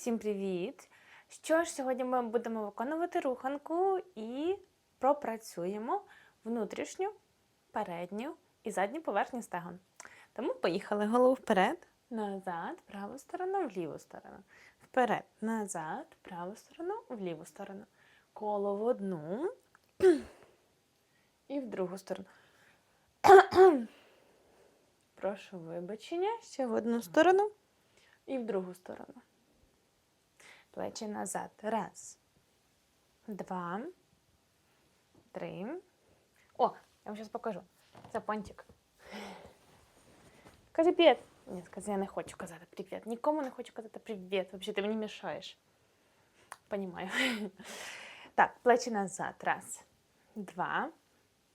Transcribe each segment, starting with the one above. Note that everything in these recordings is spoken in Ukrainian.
Всім привіт! Що ж, сьогодні ми будемо виконувати руханку і пропрацюємо внутрішню, передню і задню поверхню стегон. Тому поїхали голову вперед, назад, праву сторону, в ліву сторону. Вперед, назад, праву сторону, в ліву сторону. Коло в одну і в другу сторону. Прошу вибачення, ще в одну сторону і в другу сторону. Плечі назад. Раз, два, три. О, я вам зараз покажу. Це пончик. Кажи привіт. Ні, скажи, я не хочу казати привіт. Нікому не хочу казати привіт. Взагалі, ти мені мішаєш. Понімаю. Так, плечі назад. Раз, два,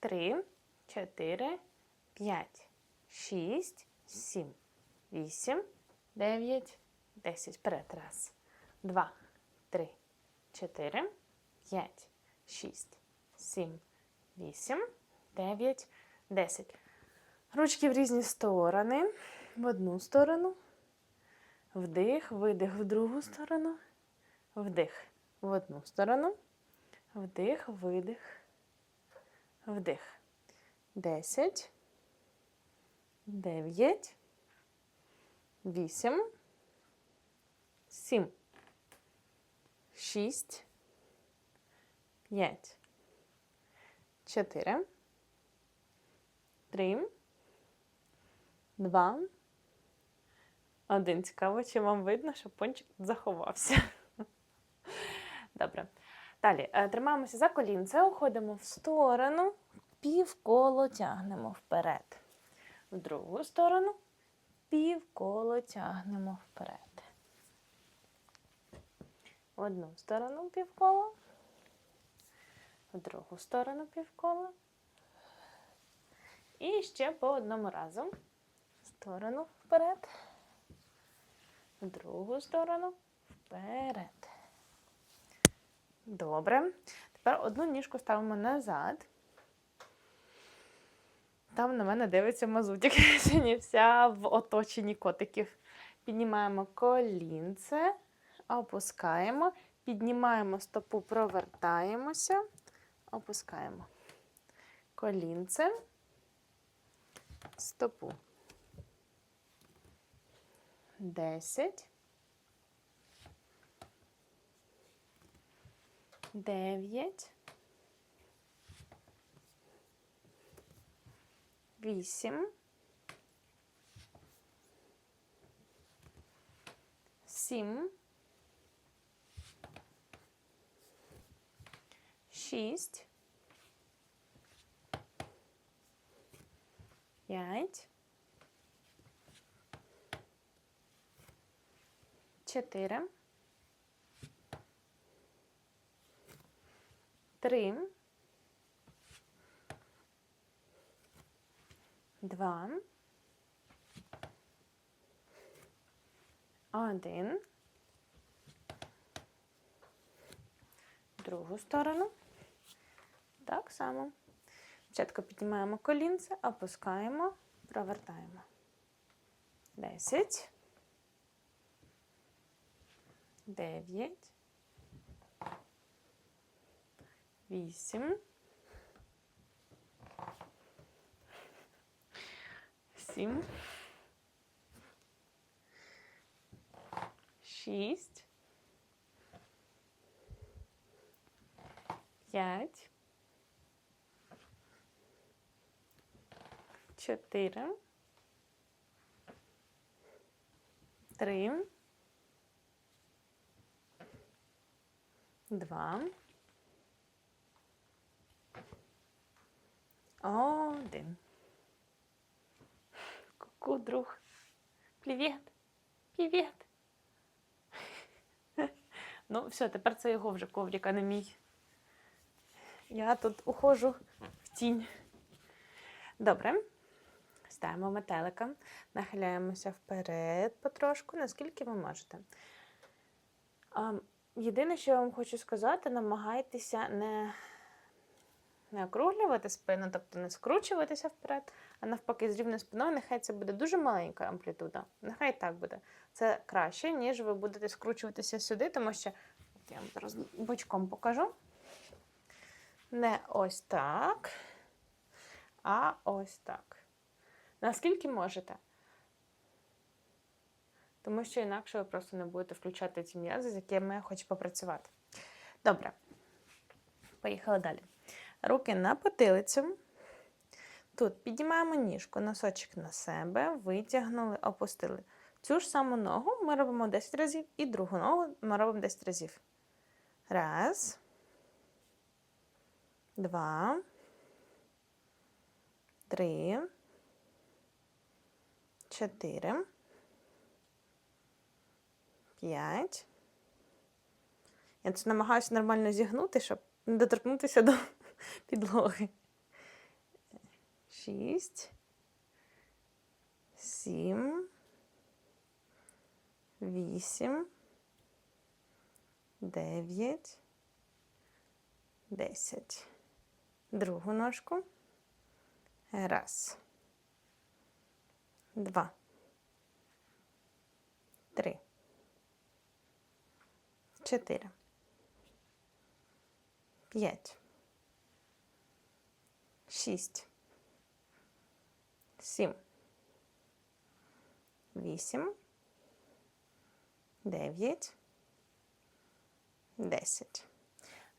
три, чотири, п'ять, шість, сім, вісім, дев'ять, десять. Вперед. Раз, Два, три, чотири, п'ять, шість, сім, вісім, дев'ять, десять. Ручки в різні сторони. В одну сторону. Вдих, видих в другу сторону. Вдих в одну сторону. Вдих, видих. Вдих. Десять. Дев'ять. Вісім. Сім. Шість. П'ять. Чотири. Три. Два. Один. Цікаво, чи вам видно, що пончик заховався. Добре. Далі е, тримаємося за колінце, уходимо в сторону, півколо тягнемо вперед. В другу сторону півколо тягнемо вперед. В одну сторону півколо, в другу сторону півколо. І ще по одному разу. Сторону вперед, в другу сторону вперед. Добре. Тепер одну ніжку ставимо назад. Там на мене дивиться мазутик. Вся в оточенні котиків. Піднімаємо колінце, опускаємо, піднімаємо стопу, провертаємося, опускаємо колінце, стопу. Десять. Дев'ять. Вісім. Сім. Шість. П'ять. Чотири. Три. Два. Один. Другу сторону. Так само. Спочатку піднімаємо колінце, опускаємо, провертаємо. Десять. Дев'ять. Вісім. Сім. Шість. П'ять. Чотири. Три. Два. Один. Ку-ку, друг. Привіт. Привіт. Ну, все, тепер це його вже коврик, а не мій. Я тут ухожу в тінь. Добре. Ставимо метелика, нахиляємося вперед потрошку, наскільки ви можете. Єдине, що я вам хочу сказати, намагайтеся не не округлювати спину, тобто не скручуватися вперед, а навпаки, з рівною спиною, нехай це буде дуже маленька амплітуда. Нехай так буде. Це краще, ніж ви будете скручуватися сюди, тому що от я вам зараз бочком покажу. Не ось так, а ось так. Наскільки можете. Тому що інакше ви просто не будете включати ці м'язи, з якими я хочу попрацювати. Добре. Поїхали далі. Руки на потилицю. Тут піднімаємо ніжку, носочок на себе, витягнули, опустили. Цю ж саму ногу ми робимо 10 разів, і другу ногу ми робимо 10 разів. Раз. Два. Три. Чотири. П'ять. Я це намагаюся нормально зігнути, щоб не доторкнутися до підлоги. Шість. Сім. Вісім. Дев'ять. Десять. Другу ножку. Раз. Два. Три. Чотири. П'ять. Шість. Сім. Вісім. Дев'ять. Десять.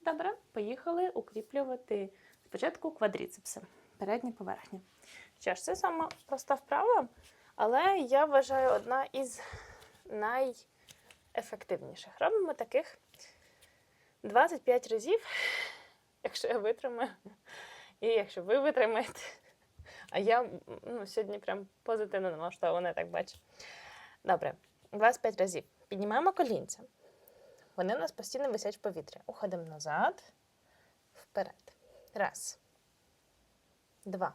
Добре, поїхали укріплювати спочатку квадріцепси, передня поверхня. Що ж, це сама проста вправа, але я вважаю одна із найефективніших. Робимо таких 25 разів, якщо я витримаю, і якщо ви витримаєте. А я ну, сьогодні прям позитивно налаштована, так бачу. Добре, 25 разів. Піднімаємо колінця. Вони у нас постійно висять в повітрі. Уходимо назад, вперед. Раз. Два.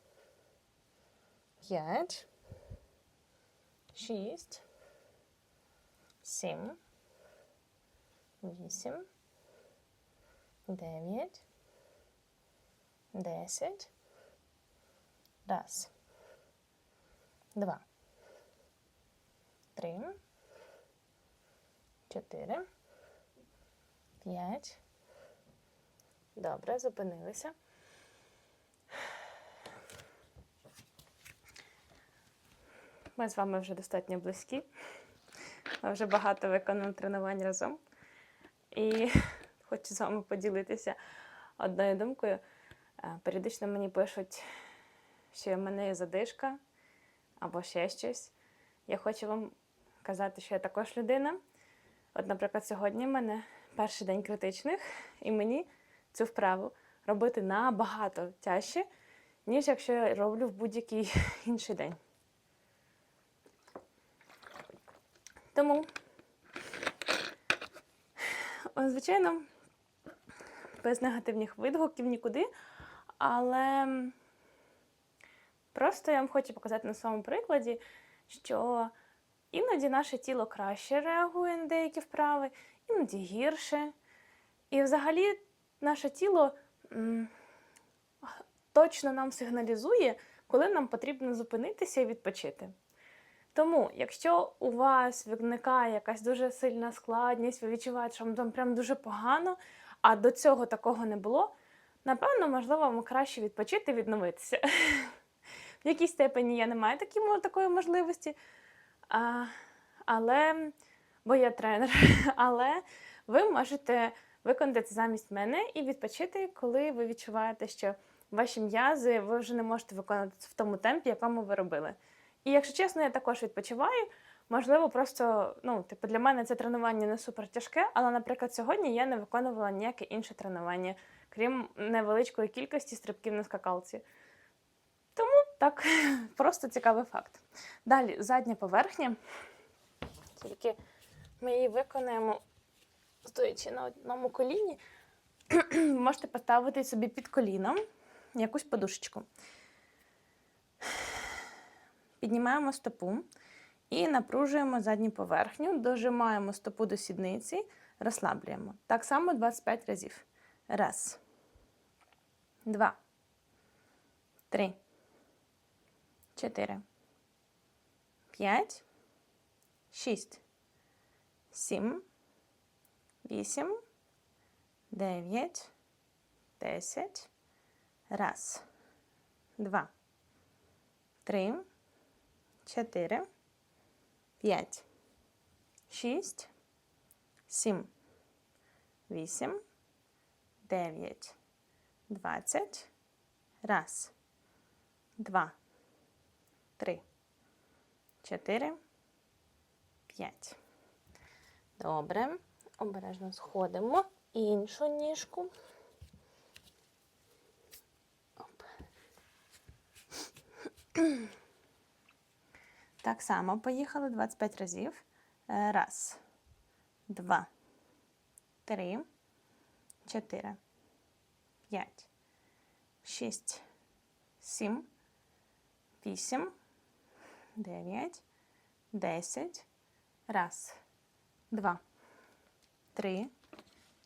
П'ять. Шість. Сім. Вісім. Дев'ять. Десять. Раз. Два. Три. Чотири. П'ять. Добре, зупинилися. Ми з вами вже достатньо близькі. Ми вже багато виконали тренувань разом. І хочу з вами поділитися одною думкою. Е, Періодично мені пишуть, що в мене є задишка або ще щось. Я хочу вам казати, що я також людина. От, наприклад, сьогодні в мене перший день критичних, і мені цю вправу робити набагато тяжче, ніж якщо я роблю в будь-який інший день. Тому, звичайно, без негативних відгуків нікуди, але просто я вам хочу показати на своєму прикладі, що іноді наше тіло краще реагує на деякі вправи, іноді гірше. І взагалі наше тіло точно нам сигналізує, коли нам потрібно зупинитися і відпочити. Тому, якщо у вас виникає якась дуже сильна складність, ви відчуваєте, що вам там прям дуже погано, а до цього такого не було, напевно, можливо, вам краще відпочити, відновитися. В якійсь степені я не маю такої можливості, але, бо я тренер, але ви можете виконати це замість мене і відпочити, коли ви відчуваєте, що ваші м'язи ви вже не можете виконувати в тому темпі, якому ви робили. І якщо чесно, я також відпочиваю, Можливо, просто ну, типу, для мене це тренування не супер тяжке, але, наприклад, сьогодні я не виконувала ніяке інше тренування, крім невеличкої кількості стрибків на скакалці. Тому так, просто цікавий факт. Далі задня поверхня. Тільки ми її виконаємо, стоячи на одному коліні. Можете поставити собі під коліном якусь подушечку. Піднімаємо стопу і напружуємо задню поверхню, дожимаємо стопу до сідниці, розслаблюємо. Так само 25 разів. Раз. Два. Три. Чотири. П'ять. Шість. Сім. Вісім. Дев'ять. Десять. Раз. Два. Три. Чотири. П'ять. Шість. Сім. Вісім. Дев'ять. Двадцять. Раз. Два. Три. Чотири. П'ять. Добре. Обережно сходимо. Іншу ніжку. Оп. Так само поїхали 25 разів. Е, Раз, два, три, чотири, п'ять, шість, сім, вісім, дев'ять, десять. Раз, два, три,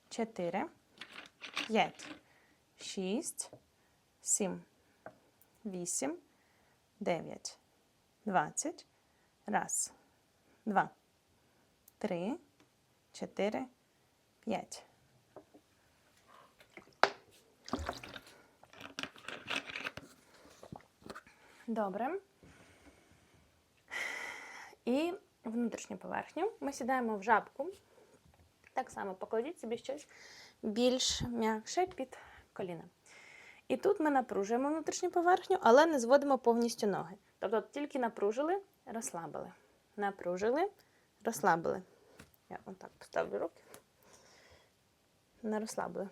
чотири, п'ять, шість, сім, вісім, дев'ять. 20. Раз, два, три, чотири, п'ять. Добре. І внутрішню поверхню. Ми сідаємо в жабку. Так само покладіть собі щось більш м'якше під коліна. І тут ми напружуємо внутрішню поверхню, але не зводимо повністю ноги. Тобто тільки напружили, розслабили. Напружили, розслабили. Я отак поставлю руки. Не розслабили.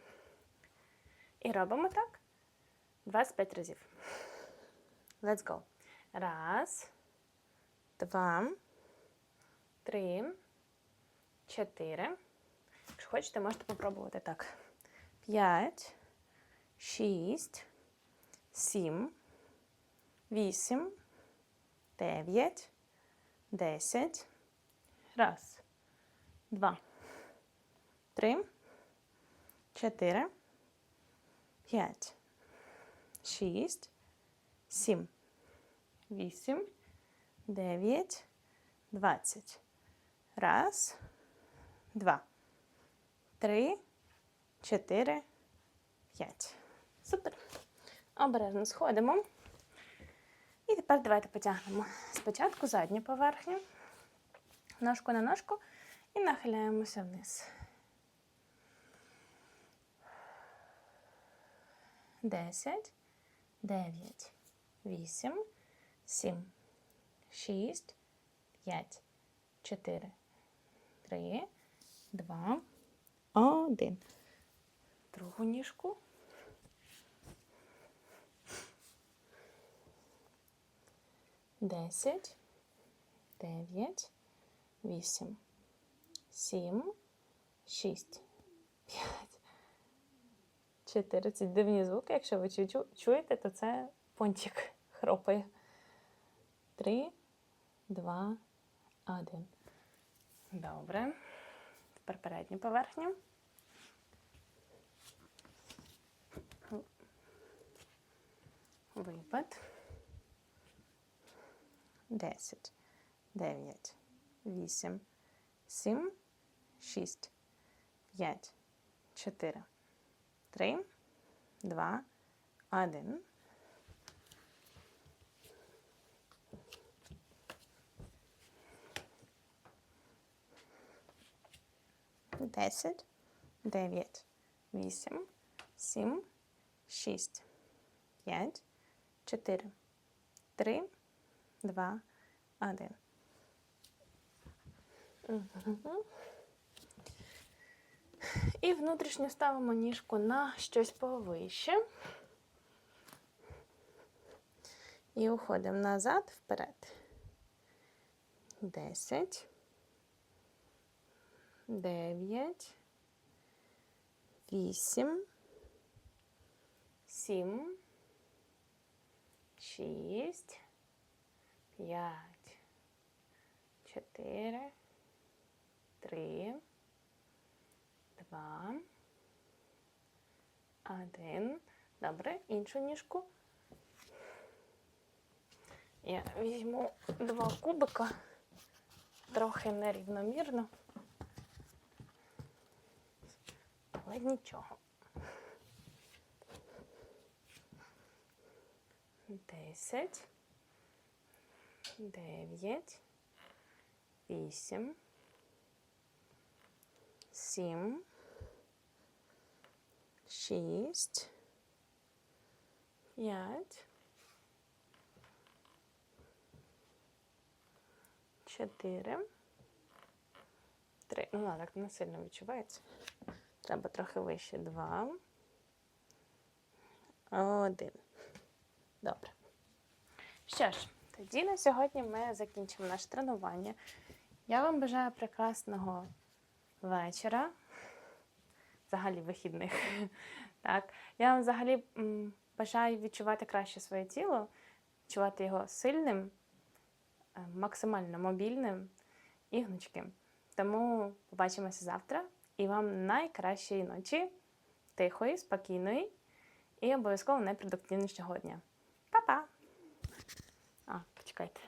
І робимо так 25 разів. Let's go. Раз, два, три, чотири. Якщо хочете, можете попробувати так. П'ять, шість, сім, вісім. Дев'ять, десять. Раз, два, три, чотири, п'ять, шість, сім, вісім, дев'ять, двадцять. Раз, два, три, чотири, п'ять. Супер. Обережно сходимо. І тепер давайте потягнемо спочатку задню поверхню, ножку на ножку і нахиляємося вниз. Десять, дев'ять, вісім, сім, шість, п'ять, чотири, три, два, один. Другу ніжку. Десять, дев'ять, вісім, сім, шість, п'ять, чотири. Ці дивні звуки. Якщо ви чу- чуєте, то це пончик хропає. Три, два, один. Добре. Тепер передню поверхню. Випад. Десять, дев'ять, вісім, сім, шість, п'ять, чотири, три, два, один. Десять, дев'ять, вісім, сім, шість, п'ять, чотири, три, два, один. І внутрішньо ставимо ніжку на щось повище. І уходимо назад, вперед. Десять. Дев'ять. Вісім. Сім. Шість. П'ять. Чотири. Три. Два. Один. Добре, іншу ніжку. Я візьму два кубика, трохи нерівномірно. Але нічого. Десять. Дев'ять. Вісім. Сім. Шість. П'ять. Чотири. Три. Ну, ладно, так не сильно відчувається. Треба трохи вище. Два. Один. Добре. Що ж, тоді на сьогодні ми закінчимо наше тренування. Я вам бажаю прекрасного вечора. Взагалі вихідних. Так. Я вам взагалі бажаю відчувати краще своє тіло, відчувати його сильним, е, максимально мобільним і гнучким. Тому побачимося завтра і вам найкращої ночі, тихої, спокійної і обов'язково найпродуктивнішого дня. Па-па! Почекайте.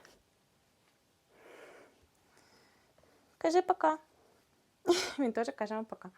Кажи пока. Він теж каже вам пока.